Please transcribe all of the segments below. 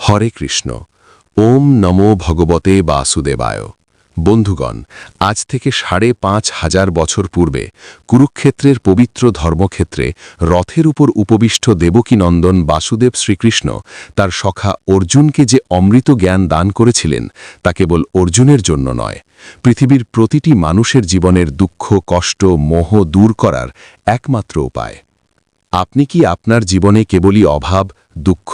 হরে কৃষ্ণ। ওম নমো ভগবতে বাসুদেবায়। বন্ধুগণ, আজ থেকে সাড়ে পাঁচ হাজার বছর পূর্বে কুরুক্ষেত্রের পবিত্র ধর্মক্ষেত্রে রথের উপর উপবিষ্ট দেবকীনন্দন বাসুদেব শ্রীকৃষ্ণ তার সখা অর্জুনকে যে অমৃত জ্ঞান দান করেছিলেন তা কেবল অর্জুনের জন্য নয়, পৃথিবীর প্রতিটি মানুষের জীবনের দুঃখ, কষ্ট, মোহ দূর করার একমাত্র উপায়। আপনি কি আপনার জীবনে কেবলই অভাব, দুঃখ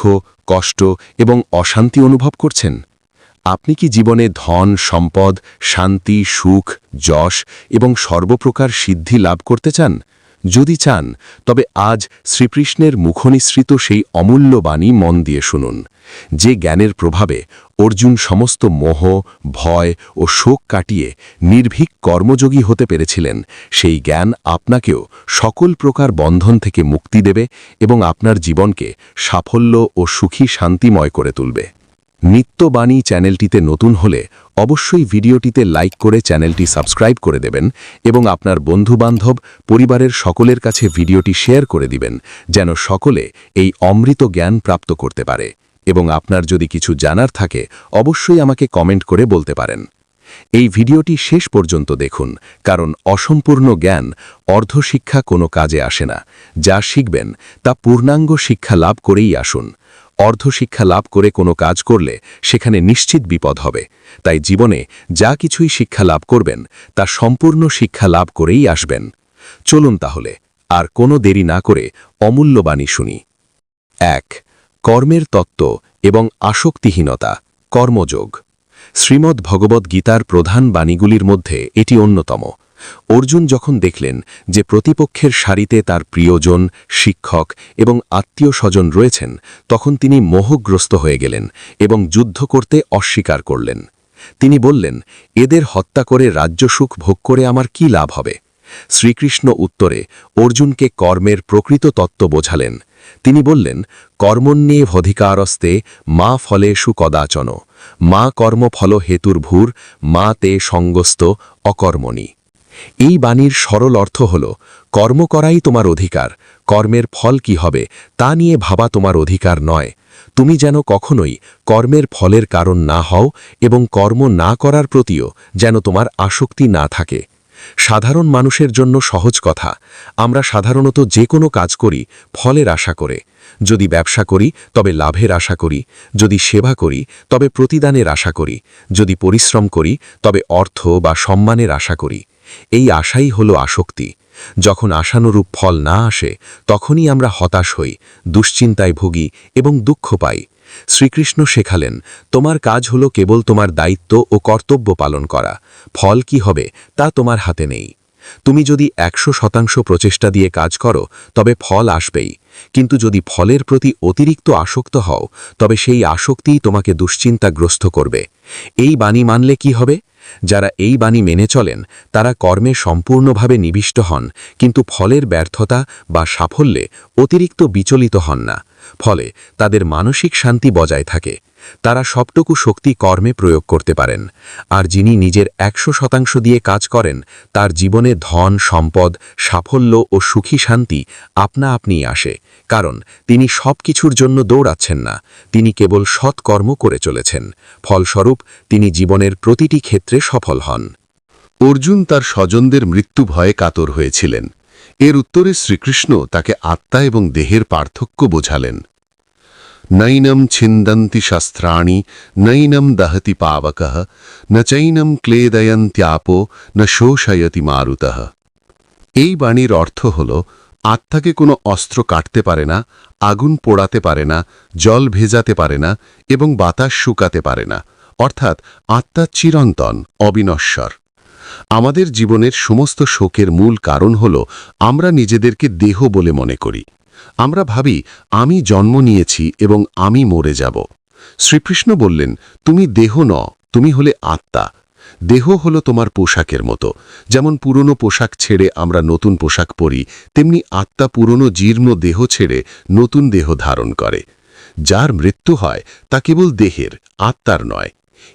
কষ্ট এবং অশান্তি অনুভব করছেন? আপনি কি জীবনে ধন, সম্পদ, শান্তি, সুখ, যশ এবং সর্বপ্রকার সিদ্ধি লাভ করতে চান? যদি চান, তবে আজ শ্রীকৃষ্ণের মুখনিসৃত সেই অমূল্য বাণী মন দিয়ে শুনুন, যে জ্ঞানের প্রভাবে অর্জুন সমস্ত মোহ, ভয় ও শোক কাটিয়ে নির্ভীক কর্মযোগী হতে পেরেছিলেন। সেই জ্ঞান আপনাকেও সকল প্রকার বন্ধন থেকে মুক্তি দেবে এবং আপনার জীবনকে সাফল্য ও সুখী শান্তিময় করে তুলবে। নিত্যবাণী চ্যানেলটিতে নতুন হলে অবশ্যই ভিডিওটিতে লাইক করে চ্যানেলটি সাবস্ক্রাইব করে দেবেন এবং আপনার বন্ধুবান্ধব, পরিবারের সকলের কাছে ভিডিওটি শেয়ার করে দিবেন, যেন সকলে এই অমৃত জ্ঞান প্রাপ্ত করতে পারে। এবং আপনার যদি কিছু জানার থাকে, অবশ্যই আমাকে কমেন্ট করে বলতে পারেন। এই ভিডিওটি শেষ পর্যন্ত দেখুন, কারণ অসম্পূর্ণ জ্ঞান অর্ধশিক্ষা কোনো কাজে আসে না। যা শিখবেন, তা পূর্ণাঙ্গ শিক্ষা লাভ করেই আসুন। অর্ধশিক্ষা লাভ করে কোনো কাজ করলে সেখানে নিশ্চিত বিপদ হবে। তাই জীবনে যা কিছুই শিক্ষা লাভ করবেন, তা সম্পূর্ণ শিক্ষা লাভ করেই আসবেন। চলুন তাহলে, আর কোনো দেরি না করে অমূল্যবাণী শুনি। এক, কর্মের তত্ত্ব এবং আসক্তিহীনতা, কর্মযোগ। শ্রীমদ্ ভগবদ্ গীতার প্রধান বাণীগুলির মধ্যে এটি অন্যতম। অর্জুন যখন দেখলেন যে প্রতিপক্ষের সারিতে তার প্রিয়জন, শিক্ষক এবং আত্মীয় স্বজন রয়েছেন, তখন তিনি মোহগ্রস্ত হয়ে গেলেন এবং যুদ্ধ করতে অস্বীকার করলেন। তিনি বললেন, এদের হত্যা করে রাজ্যসুখ ভোগ করে আমার কি লাভ হবে? শ্রীকৃষ্ণ উত্তরে অর্জুনকে কর্মের প্রকৃত তত্ত্ব বোঝালেন। তিনি বললেন কর্মণ্যেভধিকারস্তে মা ফলেষু কদাচন মা কর্মফল হেতুর্ভূর, মা তে সঙ্গস্ত অকর্মণি। এই বাণীর সরল অর্থ হল, কর্ম করাই তোমার অধিকার, কর্মের ফল কি হবে, তা নিয়ে ভাবা তোমার অধিকার নয়। তুমি যেন কখনোই কর্মের ফলের কারণ না হও এবং কর্ম না করার প্রতিও যেন তোমার আসক্তি না থাকে। সাধারণ মানুষের জন্য সহজ কথা, আমরা সাধারণত যে কোনো কাজ করি ফলের আশা করে। যদি ব্যবসা করি, তবে লাভের আশা করি। যদি সেবা করি, তবে প্রতিদানের আশা করি। যদি পরিশ্রম করি, তবে অর্থ বা সম্মানের আশা করি। এই আশাই হল আসক্তি। যখন আশানুরূপ ফল না আসে, তখনই আমরা হতাশ হই, দুশ্চিন্তায় ভুগি এবং দুঃখ পাই। শ্রীকৃষ্ণ শেখালেন, তোমার কাজ হল কেবল তোমার দায়িত্ব ও কর্তব্য পালন করা। ফল কি হবে তা তোমার হাতে নেই। তুমি যদি একশো শতাংশ প্রচেষ্টা দিয়ে কাজ করো, তবে ফল আসবেই। কিন্তু যদি ফলের প্রতি অতিরিক্ত আসক্ত হও, তবে সেই আসক্তিই তোমাকে দুশ্চিন্তাগ্রস্ত করবে। এই বাণী মানলে কি হবে? যারা এই বাণী মেনে চলেন, তারা কর্মে সম্পূর্ণভাবে নিবিষ্ট হন, কিন্তু ফলের ব্যর্থতা বা সাফল্যে অতিরিক্ত বিচলিত হন না। ফলে তাদের মানসিক শান্তি বজায় থাকে। তারা সবটুকু শক্তি কর্মে প্রয়োগ করতে পারেন, আর যিনি নিজের একশো শতাংশ দিয়ে কাজ করেন, তার জীবনে ধন, সম্পদ, সাফল্য ও সুখী শান্তি আপনা আপনিই আসে, কারণ তিনি সব কিছুর জন্য দৌড়াচ্ছেন না, তিনি কেবল সৎকর্ম করে চলেছেন, ফলস্বরূপ তিনি জীবনের প্রতিটি ক্ষেত্রে সফল হন। অর্জুন তার স্বজনদের মৃত্যু ভয়ে কাতর হয়েছিলেন। এর উত্তরে শ্রীকৃষ্ণ তাকে আত্মা এবং দেহের পার্থক্য বোঝালেন। নৈনম ছিন্দন্তি শাস্ত্রাণি নৈনম দহতি পাবক ন চৈনম ক্লেদয়ন্ত্যাপো ন শোষয়তি মারুত এই বাণীর অর্থ হল, আত্মাকে কোনো অস্ত্র কাটতে পারে না, আগুন পোড়াতে পারে না, জল ভেজাতে পারে না, এবং বাতাস শুকাতে পারে না। অর্থাৎ আত্মা চিরন্তন, অবিনশ্বর। আমাদের জীবনের সমস্ত শোকের মূল কারণ হল, আমরা নিজেদেরকে দেহ বলে মনে করি। আমরা ভাবি, আমি জন্ম নিয়েছি এবং আমি মরে যাব। শ্রীকৃষ্ণ বললেন, তুমি দেহ ন তুমি হলে আত্মা। দেহ হলো তোমার পোশাকের মতো। যেমন পুরনো পোশাক ছেড়ে আমরা নতুন পোশাক পরি, তেমনি আত্মা পুরনো জীর্ণ দেহ ছেড়ে নতুন দেহ ধারণ করে। যার মৃত্যু হয়, তা কেবল দেহের, আত্মার নয়।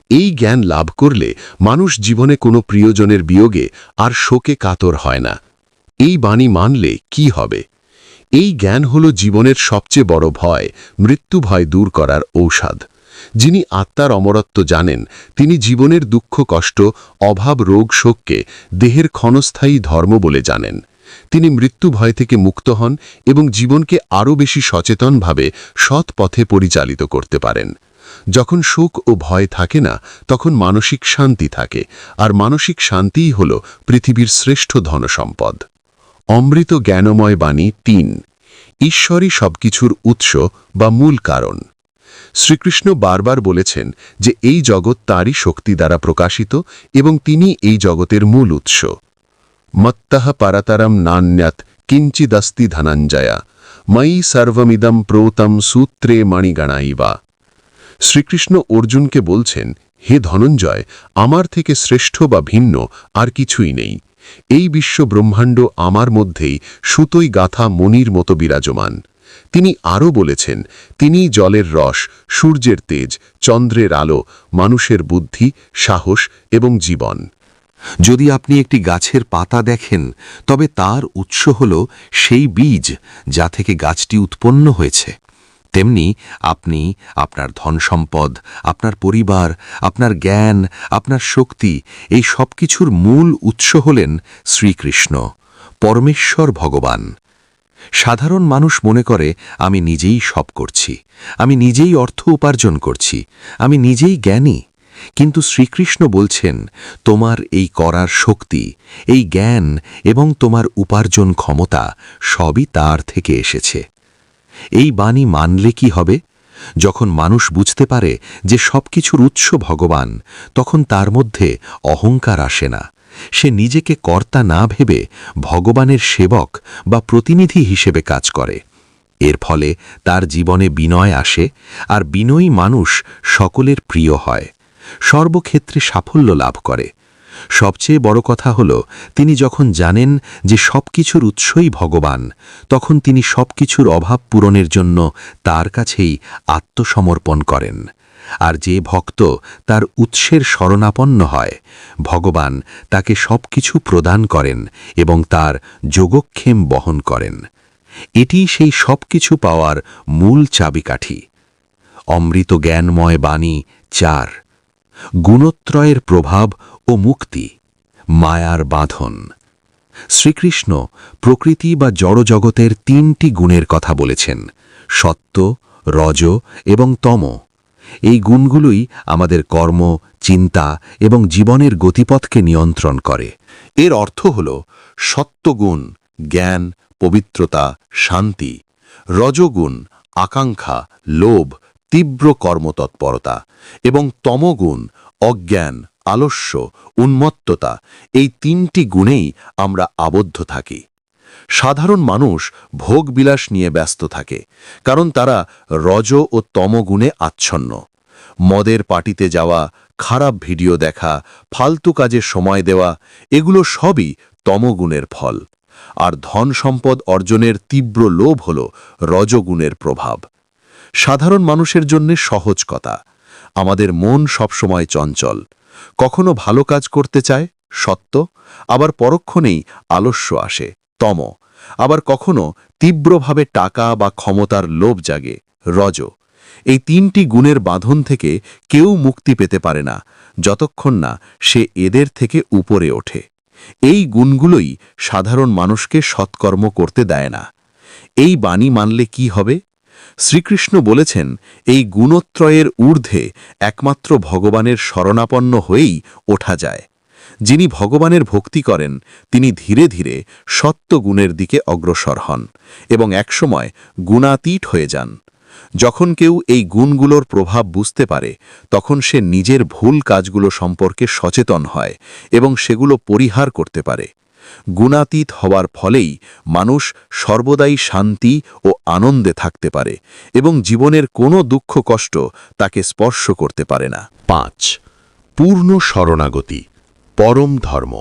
এই জ্ঞান লাভ করলে মানুষ জীবনে কোনো প্রিয়জনের বিয়োগে আর শোকে কাতর হয় না। এই বাণী মানলে কি হবে? এই জ্ঞান হল জীবনের সবচেয়ে বড় ভয়, মৃত্যু ভয় দূর করার ঔষধ। যিনি আত্মার অমরত্ব জানেন, তিনি জীবনের দুঃখ, কষ্ট, অভাব, রোগ, শোককে দেহের ক্ষণস্থায়ী ধর্ম বলে জানেন। তিনি মৃত্যু ভয় থেকে মুক্ত হন এবং জীবনকে আরও বেশি সচেতনভাবে সৎ পথে পরিচালিত করতে পারেন। যখন শোক ও ভয় থাকে না, তখন মানসিক শান্তি থাকে, আর মানসিক শান্তিই হল পৃথিবীর শ্রেষ্ঠ ধনসম্পদ। অমৃত জ্ঞানময় বাণী তিন, ঈশ্বরই সবকিছুর উৎস বা মূল কারণ। শ্রীকৃষ্ণ বারবার বলেছেন যে এই জগৎ তাঁরই শক্তি দ্বারা প্রকাশিত এবং তিনি এই জগতের মূল উৎস। মত্তঃ পরতরম নান্যত কিঞ্চিদস্তি ধনঞ্জয়া, ময়ি সর্বমিদম প্রৌতম সূত্রে মণিগণাইবা। শ্রীকৃষ্ণ অর্জুনকে বলছেন, হে ধনঞ্জয়, আমার থেকে শ্রেষ্ঠ বা ভিন্ন আর কিছুই নেই। এই বিশ্ব ব্রহ্মাণ্ড আমার মধ্যেই সুতোই গাথা মনির মতো বিরাজমান। তিনি আরও বলেছেন তিনি জলের রস, সূর্যের তেজ, চন্দ্রের আলো, মানুষের বুদ্ধি, সাহস এবং জীবন। যদি আপনি একটি গাছের পাতা দেখেন, তবে তার উৎস হল সেই বীজ যা থেকে গাছটি উৎপন্ন হয়েছে। তেমনি আপনি আপনার ধন সম্পদ আপনার পরিবার, আপনার জ্ঞান, আপনার শক্তি, এই সব কিছুর মূল উৎস হলেন শ্রীকৃষ্ণ, পরমেশ্বর ভগবান। সাধারণ মানুষ মনে করে, আমি নিজেই সব করছি, আমি নিজেই অর্থ উপার্জন করছি, আমি নিজেই জ্ঞানী। কিন্তু শ্রীকৃষ্ণ বলছেন, তোমার এই করার শক্তি, এই জ্ঞান এবং তোমার উপার্জন ক্ষমতা সবই তার থেকে এসেছে। এই বাণী মানলে কি হবে? যখন মানুষ বুঝতে পারে যে সবকিছুর উৎস ভগবান, তখন তার মধ্যে অহংকার আসে না। সে নিজেকে কর্তা না ভেবে ভগবানের সেবক বা প্রতিনিধি হিসেবে কাজ করে। এর ফলে তার জীবনে বিনয় আসে আর বিনয়ী মানুষ সকলের প্রিয় হয়। সর্বক্ষেত্রে সাফল্য লাভ করে। সবচেয়ে বড় কথা হল, তিনি যখন জানেন যে সবকিছুর উৎসই ভগবান, তখন তিনি সবকিছুর অভাব পূরণের জন্য তার কাছেই আত্মসমর্পণ করেন। আর যে ভক্ত তার উৎসের শরণাপন্ন হয়, ভগবান তাকে সবকিছু প্রদান করেন এবং তার যোগক্ষেম বহন করেন। এটি সেই সবকিছু পাওয়ার মূল চাবিকাঠি। অমৃত জ্ঞানময় বাণী চার, গুণত্রয়ের প্রভাব ও মুক্তি, মায়ার বাঁধন। শ্রীকৃষ্ণ প্রকৃতি বা জড়জগতের তিনটি গুণের কথা বলেছেন, সত্য, রজ এবং তম। এই গুণগুলোই আমাদের কর্ম, চিন্তা এবং জীবনের গতিপথকে নিয়ন্ত্রণ করে। এর অর্থ হল সত্যগুণ, জ্ঞান, পবিত্রতা, শান্তি। রজগুণ, আকাঙ্ক্ষা, লোভ, তীব্র কর্মতৎপরতা এবং তমগুণ, অজ্ঞান আলস্য, উন্মত্ততা, এই তিনটি গুণেই আমরা আবদ্ধ থাকি। সাধারণ মানুষ ভোগবিলাস নিয়ে ব্যস্ত থাকে, কারণ তারা রজ ও তমগুণে আচ্ছন্ন। মদের পার্টিতে যাওয়া, খারাপ ভিডিও দেখা, ফালতু কাজে সময় দেওয়া, এগুলো সবই তমগুণের ফল। আর ধন সম্পদ অর্জনের তীব্র লোভ হল রজগুণের প্রভাব। সাধারণ মানুষের জন্য সহজ কথা, আমাদের মন সবসময় চঞ্চল। কখনো ভালো কাজ করতে চায়, সত্য, আবার পরক্ষণেই আলস্য আসে, তম, আবার কখনো তীব্রভাবে টাকা বা ক্ষমতার লোভ জাগে, রজ, এই তিনটি গুণের বাঁধন থেকে কেউ মুক্তি পেতে পারে না, যতক্ষণ না সে এদের থেকে উপরে ওঠে। এই গুণগুলোই সাধারণ মানুষকে সৎকর্ম করতে দেয় না। এই বাণী মানলে কি হবে? শ্রীকৃষ্ণ বলেছেন, এই গুণত্রয়ের ঊর্ধ্বে একমাত্র ভগবানের শরণাপন্ন হয়েই ওঠা যায়। যিনি ভগবানের ভক্তি করেন, তিনি ধীরে ধীরে সত্য গুণের দিকে অগ্রসর হন এবং একসময় গুণাতীত হয়ে যান। যখন কেউ এই গুণগুলোর প্রভাব বুঝতে পারে, তখন সে নিজের ভুল কাজগুলো সম্পর্কে সচেতন হয় এবং সেগুলো পরিহার করতে পারে। গুণাতীত হওয়ার ফলেই মানুষ সর্বদাই শান্তি ও আনন্দে থাকতে পারে এবং জীবনের কোনো দুঃখ কষ্ট তাকে স্পর্শ করতে পারে না। পাঁচ, পূর্ণ শরণাগতি, পরম ধর্ম।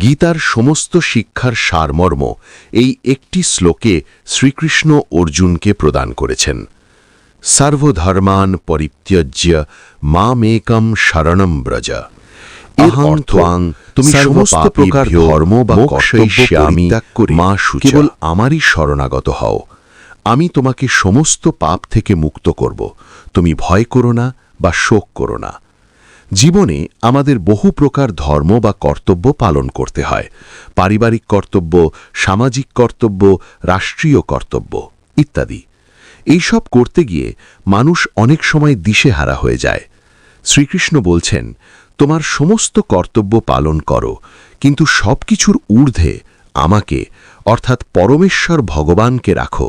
গীতার সমস্ত শিক্ষার সারমর্ম এই একটি শ্লোকে শ্রীকৃষ্ণ অর্জুনকে প্রদান করেছেন। সর্বধর্মান পরিত্যজ্য মামেকম শরণম ব্রজ। এর অর্থ, তুমি সমস্ত প্রকার ধর্ম বা কর্তব্য পরিত্যাগ করে। মা কেবল আমারই শরণাগত হও। আমি তোমাকে সমস্ত পাপ থেকে মুক্ত করব। তুমি ভয় করো না বা শোক করো না। জীবনে আমাদের বহু প্রকার ধর্ম বা কর্তব্য পালন করতে হয়। পারিবারিক কর্তব্য সামাজিক কর্তব্য রাষ্ট্রীয় কর্তব্য ইত্যাদি। এইসব করতে গিয়ে মানুষ অনেক সময় দিশেহারা হয়ে যায়। শ্রীকৃষ্ণ বলছেন তোমার সমস্ত কর্তব্য পালন করো, কিন্তু সবকিছুর ঊর্ধ্বে আমাকে, অর্থাৎ পরমেশ্বর ভগবানকে রাখো,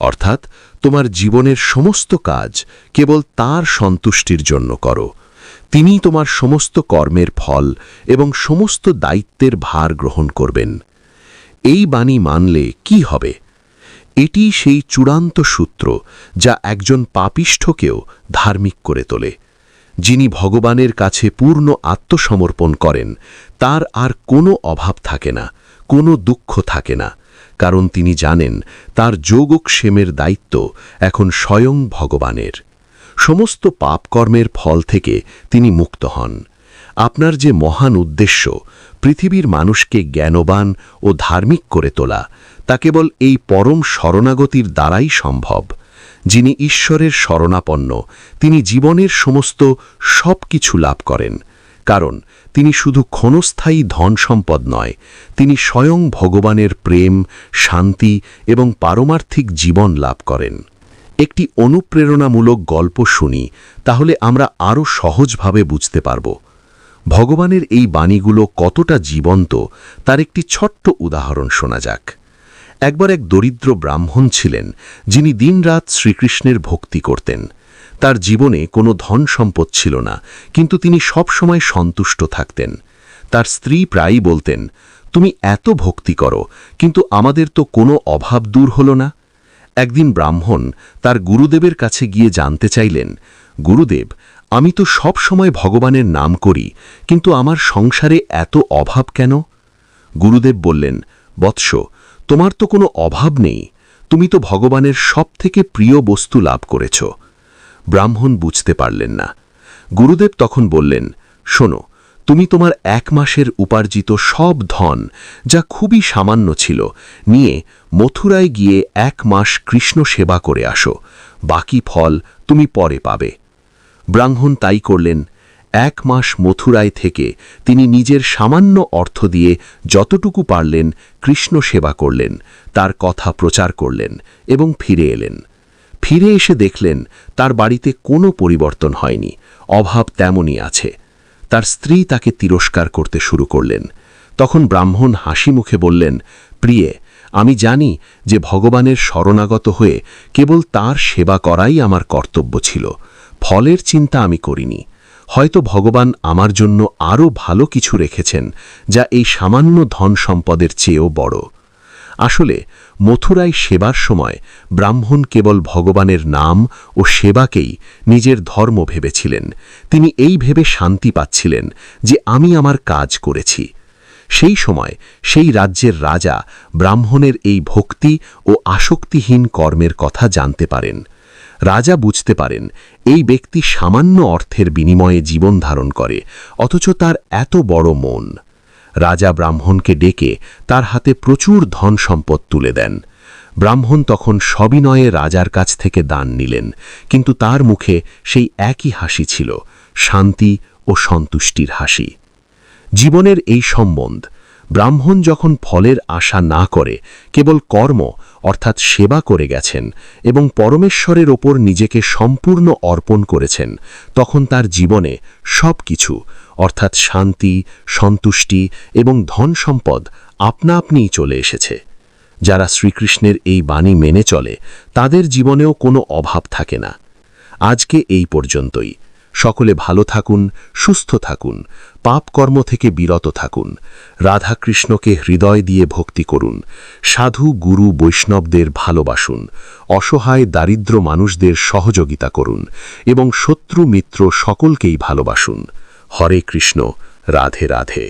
অর্থাৎ তোমার জীবনের সমস্ত কাজ কেবল তার সন্তুষ্টির জন্য করো। তিনি তোমার সমস্ত কর্মের ফল এবং সমস্ত দায়িত্বের ভার গ্রহণ করবেন। এই বাণী মানলে কি হবে? এটি সেই চূড়ান্ত সূত্র যা একজন পাপিষ্ঠকেও ধার্মিক করে তোলে। যিনি ভগবানের কাছে পূর্ণ আত্মসমর্পণ করেন, তার আর কোনো অভাব থাকে না, কোনো দুঃখ থাকে না, কারণ তিনি জানেন তার যোগক্ষেমের দায়িত্ব এখন স্বয়ং ভগবানের। সমস্ত পাপকর্মের ফল থেকে তিনি মুক্ত হন। আপনার যে মহান উদ্দেশ্য, পৃথিবীর মানুষকে জ্ঞানবান ও ধার্মিক করে তোলা, তা কেবল এই পরম শরণাগতির দ্বারাই সম্ভব। যিনি ঈশ্বরের শরণাপন্ন, তিনি জীবনের সমস্ত সব কিছু লাভ করেন। কারণ, তিনি শুধু ক্ষণস্থায়ী ধন সম্পদ নয়, তিনি স্বয়ং ভগবানের প্রেম, শান্তি এবং পারমার্থিক জীবন লাভ করেন। একটি অনুপ্রেরণামূলক গল্প শুনি, তাহলে আমরা আরও সহজভাবে বুঝতে পারব। ভগবানের এই বাণীগুলো কতটা জীবন্ত, তার একটি ছোট্ট উদাহরণ শোনা যাক। একবার এক দরিদ্র ব্রাহ্মণ ছিলেন, যিনি দিনরাত শ্রীকৃষ্ণের ভক্তি করতেন। তার জীবনে কোনো ধন সম্পদ ছিল না, কিন্তু তিনি সব সময় সন্তুষ্ট থাকতেন। তার স্ত্রী প্রায়ই বলতেন, তুমি এত ভক্তি করো, কিন্তু আমাদের তো কোনো অভাব দূর হল না? একদিন ব্রাহ্মণ তার গুরুদেবের কাছে গিয়ে জানতে চাইলেন, গুরুদেব, আমি তো সব সময় ভগবানের নাম করি, কিন্তু আমার সংসারে এত অভাব কেন? গুরুদেব বললেন, বৎস তোমার তো কোনো অভাব নেই, তুমি তো ভগবানের সবথেকে প্রিয় বস্তু লাভ করেছ। ব্রাহ্মণ বুঝতে পারলেন না। গুরুদেব তখন বললেন, শোনো, তুমি তোমার এক মাসের উপার্জিত সব ধন, যা খুবই সামান্য ছিল, নিয়ে মথুরায় গিয়ে এক মাস কৃষ্ণ সেবা করে আসো, বাকি ফল তুমি পরে পাবে। ব্রাহ্মণ তাই করলেন এক মাস মথুরায় থেকে তিনি নিজের সামান্য অর্থ দিয়ে যতটুকু পারলেন কৃষ্ণ সেবা করলেন, তার কথা প্রচার করলেন এবং ফিরে এলেন। ফিরে এসে দেখলেন তার বাড়িতে কোনো পরিবর্তন হয়নি, অভাব তেমনই আছে। তার স্ত্রী তাকে তিরস্কার করতে শুরু করলেন। তখন ব্রাহ্মণ হাসি মুখে বললেন, প্রিয়ে, আমি জানি যে ভগবানের শরণাগত হয়ে কেবল তার সেবা করাই আমার কর্তব্য ছিল। ফলের চিন্তা আমি করিনি। হয়তো ভগবান আমার জন্য আরও ভালো কিছু রেখেছেন, যা এই সামান্য ধন সম্পদের চেয়েও বড়। আসলে, মথুরায় সেবার সময় ব্রাহ্মণ কেবল ভগবানের নাম ও সেবাকেই নিজের ধর্ম ভেবেছিলেন। তিনি এই ভেবে শান্তি পাচ্ছিলেন যে আমি আমার কাজ করেছি। সেই সময় সেই রাজ্যের রাজা ব্রাহ্মণের এই ভক্তি ও আসক্তিহীন কর্মের কথা জানতে পারেন। রাজা বুঝতে পারেন এই ব্যক্তি সামান্য অর্থের বিনিময়ে জীবন ধারণ করে, অথচ তার এত বড় মন। রাজা ব্রাহ্মণকে ডেকে তার হাতে প্রচুর ধন সম্পদ তুলে দেন। ব্রাহ্মণ তখন সবিনয়ে রাজার কাছ থেকে দান নিলেন, কিন্তু তার মুখে সেই একই হাসি ছিল, শান্তি ও সন্তুষ্টির হাসি। জীবনের এই সম্বন্ধ ব্রাহ্মণ যখন ফলের আশা না করে, কেবল কর্ম, অর্থাৎ সেবা করে গেছেন এবং পরমেশ্বরের ওপর নিজেকে সম্পূর্ণ অর্পণ করেছেন, তখন তার জীবনে সব কিছু অর্থাৎ শান্তি, সন্তুষ্টি এবং ধন সম্পদ আপনা আপনিই চলে এসেছে। যারা শ্রীকৃষ্ণের এই বাণী মেনে চলে, তাদের জীবনেও কোনো অভাব থাকে না। আজকে এই পর্যন্তই। সকলে ভালো থাকুন, সুস্থ থাকুন পাপ কর্ম থেকে বিরত থাকুন, রাধাকৃষ্ণকে হৃদয় দিয়ে ভক্তি করুন, সাধু, গুরু, বৈষ্ণবদের ভালোবাসুন, অসহায়, দারিদ্র মানুষদের সহযোগিতা করুন এবং শত্রু মিত্র সকলকেই ভালোবাসুন। হরে কৃষ্ণ, রাধে রাধে।